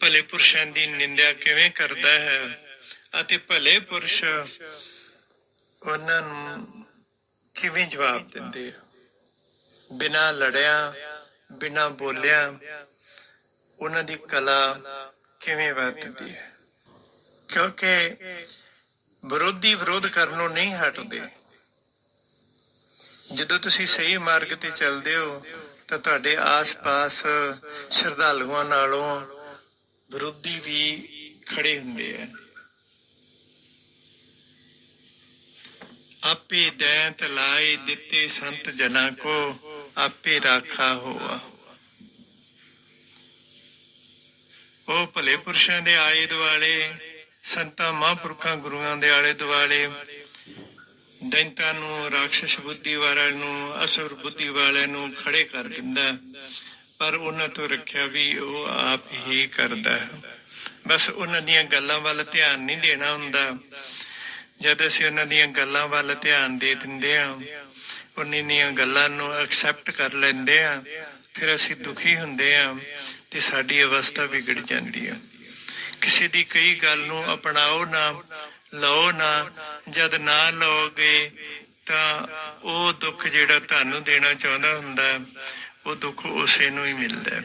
ਭਲੇ ਪੁਰਸ਼ਾਂ ਦੀ ਨਿੰਦਿਆ ਕਿਵੇਂ ਕਰਦਾ ਹੈ? ਅਤੇ ਭਲੇ ਪੁਰਸ਼ ਉਹਨਾਂ ਨੂੰ ਕਿਵੇਂ ਜਵਾਬ ਦਿੰਦੇ ਆ? ਲੜਿਆ, ਬਿਨਾਂ ਬੋਲਿਆ, ਉਹਨਾਂ ਦੀ ਕਲਾ ਕਿਵੇਂ ਵਰਤਦੀ ਹੈ? ਕਿਉਂਕਿ ਵਿਰੋਧੀ ਵਿਰੋਧ ਕਰਨੋਂ ਨਹੀਂ ਹਟਦੇ। ਜਦੋਂ ਤੁਸੀਂ ਸਹੀ ਮਾਰਗ ਤੇ ਚੱਲਦੇ ਹੋ ਤਾਂ ਤੁਹਾਡੇ ਆਸ-ਪਾਸ ਸ਼ਰਧਾਲੂਆਂ ਨਾਲੋਂ ਵਿਰੋਧੀ ਵੀ ਖੜੇ ਹੁੰਦੇ ਆ। ਆਪੇ ਦੈਂਤ ਲਾਏ ਦਿੱਤੇ ਸੰਤ ਜਨਾਂ ਕੋ, ਆਪੇ ਰਾਖਾ ਹੋਆ। ਉਹ ਭਲੇ ਪੁਰਸ਼ਾਂ ਦੇ ਆਲੇ ਦੁਆਲੇ, ਸੰਤਾਂ ਮਹਾਂਪੁਰਖਾਂ ਗੁਰੂਆਂ ਦੇ ਆਲੇ ਦੁਆਲੇ ਦੈਂਤਾਂ ਨੂੰ, ਰਾਖਸ਼ ਬੁੱਧੀ ਵਾਲਿਆਂ ਨੂੰ, ਅਸੁਰ ਬੁੱਧੀ ਵਾਲਿਆਂ ਨੂੰ ਖੜੇ ਕਰ ਦਿੰਦਾ। ਪਰ ਉਹਨਾਂ ਤੋਂ ਰੱਖਿਆ ਵੀ ਉਹ ਆਪ ਹੀ ਕਰਦਾ ਹੈ। ਬਸ ਉਹਨਾਂ ਦੀਆਂ ਗੱਲਾਂ ਵੱਲ ਧਿਆਨ ਨਹੀਂ ਦੇਣਾ ਹੁੰਦਾ। ਜਦ ਅਸੀਂ ਉਹਨਾਂ ਦੀਆਂ ਗੱਲਾਂ ਵੱਲ ਧਿਆਨ ਦੇ ਦਿੰਦੇ ਹਾਂ, ਉਹਨਾਂ ਦੀਆਂ ਗੱਲਾਂ ਨੂੰ ਐਕਸੈਪਟ ਕਰ ਲੈਂਦੇ ਹਾਂ, ਫਿਰ ਅਸੀਂ ਦੁਖੀ ਹੁੰਦੇ ਹਾਂ ਤੇ ਸਾਡੀ ਅਵਸਥਾ ਵਿਗੜ ਜਾਂਦੀ ਆ ਕਿਸੇ ਦੀ ਕਈ ਗੱਲ ਨੂੰ ਅਪਣਾਓ ਨਾ, ਲਓ ਨਾ ਜਦ ਨਾ ਲਓਗੇ ਤਾਂ ਉਹ ਦੁੱਖ ਜਿਹੜਾ ਤੁਹਾਨੂੰ ਦੇਣਾ ਚਾਹੁੰਦਾ ਹੁੰਦਾ, ਉਹ ਦੁੱਖ ਉਸੇ ਨੂੰ ਹੀ ਮਿਲਦਾ ਹੈ।